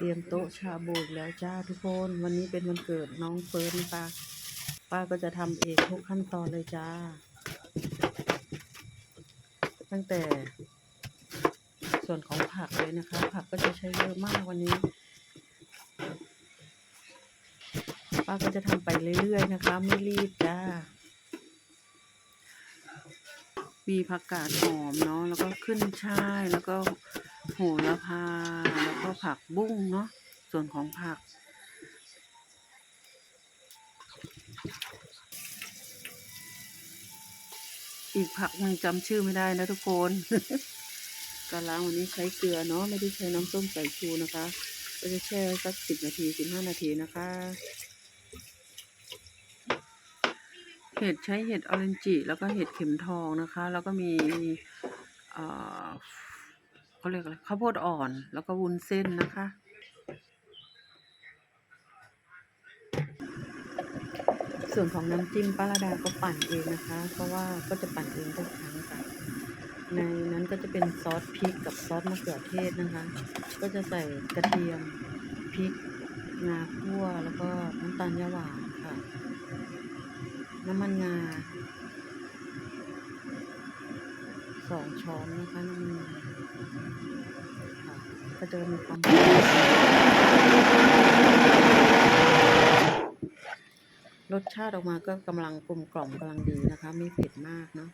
เตรียมโต๊ะชาบูแล้วจ้าทุกคน วันนี้เป็นวันเกิดน้องเฟิร์นนะคะป้าก็จะทำเองทุกขั้นตอนเลยจ้า ตั้งแต่ส่วนของผักเลยนะคะ ผักก็จะใช้เยอะมากวันนี้ ป้าก็จะทำไปเรื่อยๆนะคะ ไม่รีบจ้ามีผักกาดหอมเนาะแล้วก็ขึ้นช่ายแล้วก็ โหระพา แล้วก็ผักบุ้งเนาะ ส่วนของผัก อีกผักยังจำชื่อไม่ได้นะทุกคนกาล้างวันนี้ใช้เกลือเนาะ ไม่ได้ใช้น้ำส้มสายชูนะคะ ก็จะแช่สักสิบนาทีสิบห้านาทีนะคะ เห็ดใช้เห็ดออเรนจิแล้วก็เห็ดเข็มทองนะคะ แล้วก็มีอ่อ เขาเรียกอะไรข้าวโพดอ่อน แล้วก็วุ้นเส้นนะคะ ส่วนของน้ำจิ้มป้าระดาก็ปั่นเองนะคะ เพราะว่าก็จะปั่นเองทุกครั้งค่ะในนั้นก็จะเป็นซอสพริกกับซอสมะเขือเทศนะคะ ก็จะใส่กระเทียมพริกงาคั่วแล้วก็น้ำตาลยาหวานค่ะ น้ำมันงา สองช้อนนะคะน้ำมันงาค่ะก็จะมีความรสชาติออกมาก็กำลังกลมกล่อมกำลังดีนะคะ ไม่เผ็ดมากเนาะ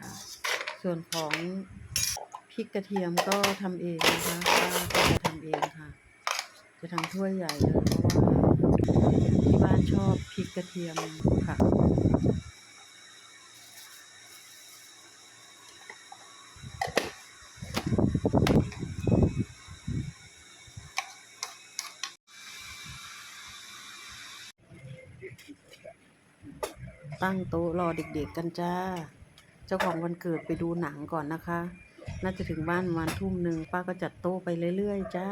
ค่ะส่วนของพริกกระเทียมก็ทำเองนะคะป้าก็จะทำเองค่ะ จะทำถ้วยใหญ่เลยเพราะว่าที่บ้านชอบพริกกระเทียมค่ะ ตั้งโต๊ะรอเด็กๆกันจ้า เจ้าของวันเกิดไปดูหนังก่อนนะคะ น่าจะถึงบ้านประมาณทุ่มหนึ่งป้าก็จัดโต๊ะไปเรื่อยๆ จ้า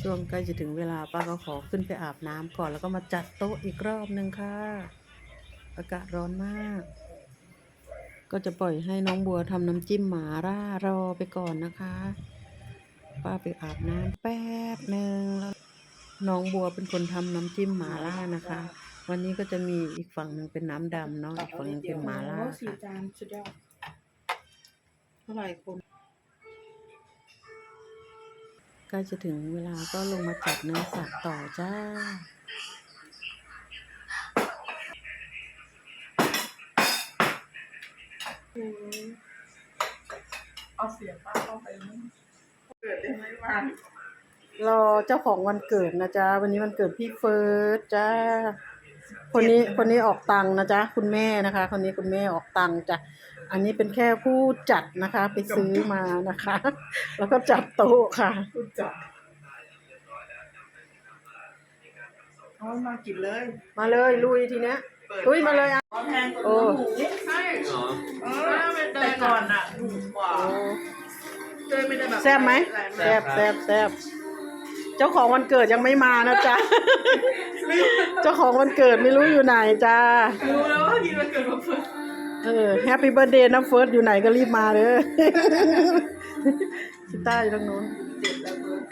ช่วงใกล้จะถึงเวลาป้าก็ขอขึ้นไปอาบน้ำก่อนแล้วก็มาจัดโต๊ะอีกรอบหนึ่งค่ะ อากาศร้อนมาก ก็จะปล่อยให้น้องบัวทำน้ำจิ้มหมาล่ารอไปก่อนนะคะ ป้าไปอาบน้ำแป๊บหนึ่งแล้วน้องบัวเป็นคนทำน้ำจิ้มหมาล่านะคะ วันนี้ก็จะมีอีกฝั่งหนึ่งเป็นน้ำดำเนาะอีกฝั่งหนึ่งเป็นหมาล่าโอ้สี่ค่ะจานสุดยอดเท่าไหร่คุณใกล้จะถึงเวลาก็ลงมาจัดเนื้อสัตว์ต่อจ้า เอาเสียงป้าเข้าไปนี่เกิดได้ไหมมารอเจ้าของวันเกิดนะจ๊ะ วันนี้วันเกิดพี่เฟิร์สจ้า คนนี้คนนี้ออกตังค์นะจ๊ะ คุณแม่นะคะ คนนี้คุณแม่ออกตังค์จ้ะ อันนี้เป็นแค่ผู้จัดนะคะ ไปซื้อมานะคะ แล้วก็จัดโต๊ะค่ะพูดจับเอามากินเลย มาเลยลุยทีเนี้ย ลุยมาเลยอะเอาแพงกว่าโอ้หมูใช่เออแต่ก่อนอะถูกกว่าเจอไม่ได้แบบแซ่บไหมแซ่บแซ่บแซ่บเจ้าของวันเกิดยังไม่มานะจ๊ะ เจ้าของวันเกิดไม่รู้อยู่ไหนจ้ารู้แล้วว่ากินมันเกิดมาเพิ่งเออแฮปปี้เบิร์ดเดย์นะเฟิร์สอยู่ไหนก็รีบมาเด้อชิต้าอยู่ตรงนู้นเด็ดแล้วเบิร์ด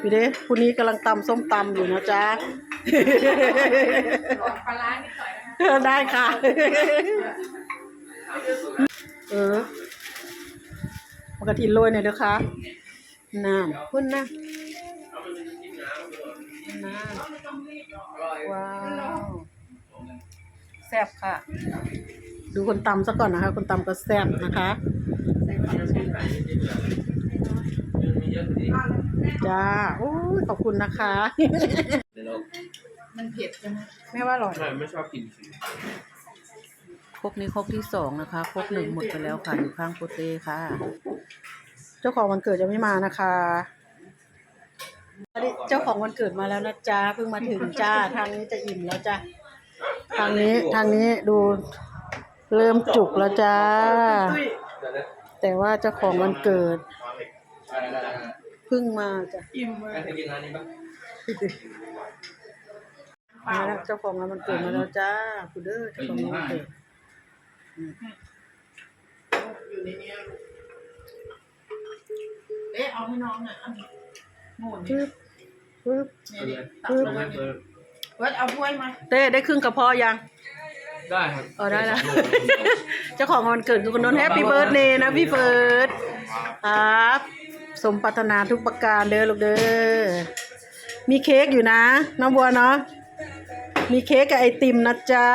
พี่เด้คุณนี้กำลังตำส้มตำอยู่นะจ๊ะ ปลาร้านิดหน่อยนะคะ ได้ค่ะ เออปกติโรยหน่อยเด้อค่ะน้ำคุณนะน้ำว้าว แซ่บค่ะ ดูคนตำซะก่อนนะคะ คนตำก็แซ่บนะคะ จ้าโอ้ยขอบคุณนะคะมันเผ็ดใช่ไหมแม่ว่าอร่อย ไม่ไม่ชอบกินสีครกนี้ครกที่สองนะคะ ครกหนึ่งหมดไปแล้วค่ะ อยู่ข้างโปเต้ค่ะ เจ้าของวันเกิดยังไม่มานะคะเจ้าของวันเกิดมาแล้วนะจ๊ะเพิ่งมาถึงจ้า ทางนี้จะอิ่มแล้วจ้ะทางนี้ทางนี้ดูเริ่มจุกแล้วจ้าตุ้ยแต่ว่าเจ้าของวันเกิด เพิ่งมาจ้ะอิ่มเลเคยยกินร้านนี้ปะมาแล้วเจ้าของร้านมันเกิดมาแล้วจ้าคุณเด้อเจ้าของร้านมันเกิดอยู่ในนี้ลูกเอ๊ะเอาให้น้องหน่อยอะโง่นี่ปึ๊บปึ๊บเนี่ยเอาเนี่ยตักเลยลงมาเนี่ยเว้ยเอาถ้วยมาเต้ได้ครึ่งกระเพาะยัง ได้ครับเออได้แล้ว เจ้าของวันเกิดคือคุณนนท์แฮปปี้เบิร์ดเดย์นะพี่เฟิร์สครับ สมปรารถนาทุกประการเด้อลูกเด้อ มีเค้กอยู่นะ น้องบัวเนาะ มีเค้กกับไอติมนะจ๊ะ